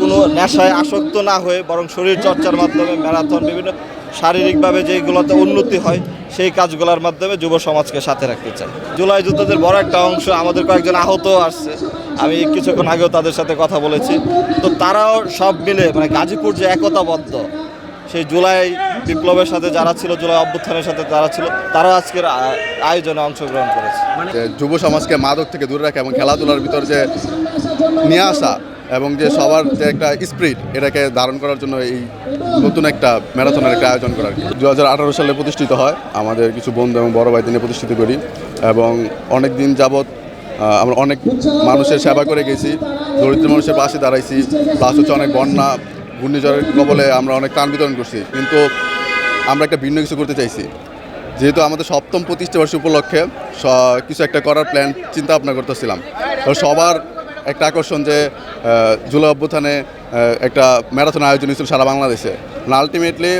কোনো নেশায় আসক্ত না হয়ে বরং শরীর চর্চার মাধ্যমে ম্যারাথন, বিভিন্ন শারীরিকভাবে যেগুলোতে উন্নতি হয়, সেই কাজগুলোর মাধ্যমে যুব সমাজকে সাথে রাখতে চাই। জুলাই যুদ্ধদের বড় একটা অংশ আমাদের কয়েকজন আহত আসছে। আমি কিছুক্ষণ আগেও তাদের সাথে কথা বলেছি। তো তারাও সব মিলে মানে গাজীপুর যে একতাবদ্ধ, সেই জুলাই বিপ্লবের সাথে যারা ছিল, জুলাই অভ্যুত্থানের সাথে যারা ছিল তারা আজকের আয়োজনে অংশগ্রহণ করেছে। যুব সমাজকে মাদক থেকে দূরে রাখা এবং খেলাধুলার ভিতর যে নিয়ে আসা এবং যে সবার যে একটা স্পিরিট, এটাকে ধারণ করার জন্য এই নতুন একটা ম্যারাথনের একটা আয়োজন করার দু হাজার সালে প্রতিষ্ঠিত হয়, আমাদের কিছু বন্ধু এবং বড় ভাই দিনে প্রতিষ্ঠিত করি এবং অনেক দিন যাবৎ আমরা অনেক মানুষের সেবা করে গেছি, দরিদ্র মানুষের পাশে দাঁড়াইছি প্লাস হচ্ছে অনেক বন্যা, ঘূর্ণিঝড়ের কবলে আমরা অনেক ত্রাণ বিতরণ করছি। কিন্তু আমরা একটা ভিন্ন কিছু করতে চাইছি। যেহেতু আমাদের সপ্তম প্রতিষ্ঠা বর্ষ উপলক্ষে কিছু একটা করার প্ল্যান চিন্তা ভাবনা করতেছিলাম। সবার একটা আকর্ষণ যে জুলাই অভ্যুত্থানে একটা ম্যারাথন আয়োজন হয়েছিল সারা বাংলাদেশে। আলটিমেটলি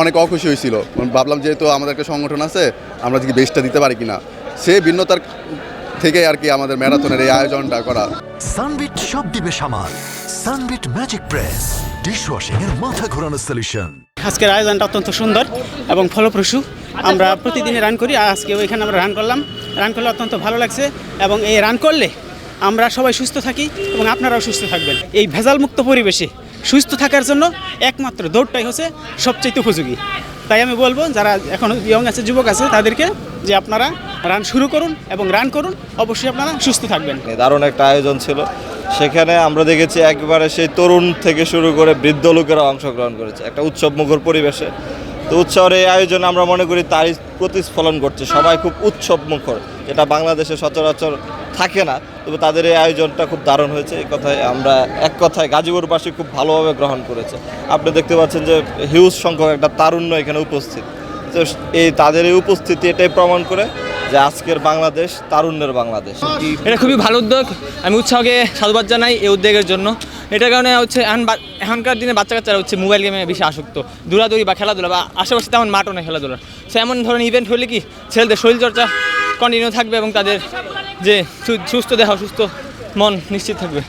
অনেক অখুশি হয়েছিল। ভাবলাম যেহেতু আমাদের একটা সংগঠন আছে আমরা যদি বেস্টটা দিতে পারি কিনা? সেই ভিন্নতার থেকে আর কি আমাদের ম্যারাথনের এই আয়োজনটা করা। সানবিট সব দিবে সামাল। সানবিট ম্যাজিক প্রেস ডিশওয়াশিং এর মাথা ঘোরানো সলিউশন আজকের আয়োজনটা অত্যন্ত সুন্দর এবং ফলপ্রসূ। আমরা প্রতিদিনই রান করি আজকে ওইখানে আমরা রান করলাম। রান করলে অত্যন্ত ভালো লাগছে এবং এই রান করলে আমরা সবাই সুস্থ থাকি এবং আপনারাও সুস্থ থাকবেন। এই ভেজালমুক্ত পরিবেশে সুস্থ থাকার জন্য একমাত্র দৌড়টাই হচ্ছে সবচেয়ে উপযোগী। তাই আমি বলব, যারা এখন ইয়ং আছে, যুবক আছে, তাদেরকে যে আপনারা রান শুরু করুন এবং রান করুন, অবশ্যই আপনারা সুস্থ থাকবেন। দারুণ একটা আয়োজন ছিল। সেখানে আমরা দেখেছি একবারে সেই তরুণ থেকে শুরু করে বৃদ্ধ লোকেরা অংশগ্রহণ করেছে। একটা উৎসব মুখর পরিবেশে। তো উৎসবের এই আয়োজন আমরা মনে করি তারই প্রতিস্ফলন করছে সবাই খুব উৎসব মুখর যেটা বাংলাদেশে সচরাচর থাকে না, তবে তাদের এই আয়োজনটা খুব দারুণ হয়েছে। এই কথায় আমরা, এক কথায় গাজীপুরবাসী খুব ভালোভাবে গ্রহণ করেছে। আপনি দেখতে পাচ্ছেন যে হিউজ সংখ্যক একটা তারুণ্য এখানে উপস্থিত। তো এই তাদের এই উপস্থিতি এটাই প্রমাণ করে যে আজকের বাংলাদেশ তারুণ্যের বাংলাদেশ। এটা খুবই ভালো উদ্যোগ। আমি উৎসাহকে সাধুবাদ জানাই এই উদ্যোগের জন্য। এটার কারণে হচ্ছে এখন এখনকার দিনে বাচ্চা কাচ্চারা হচ্ছে মোবাইল গেমে বেশি আসক্ত। দৌড়াদৌড়ি বা খেলাধুলা বা আশেপাশে তেমন মাঠও নেই খেলাধুলা সো এমন ধরনের ইভেন্ট হলে কি ছেলেদের শরীরচর্চা কন্টিনিউ থাকবে এবং তাদের যে সুস্থ দেহ সুস্থ মন নিশ্চিত থাকবে।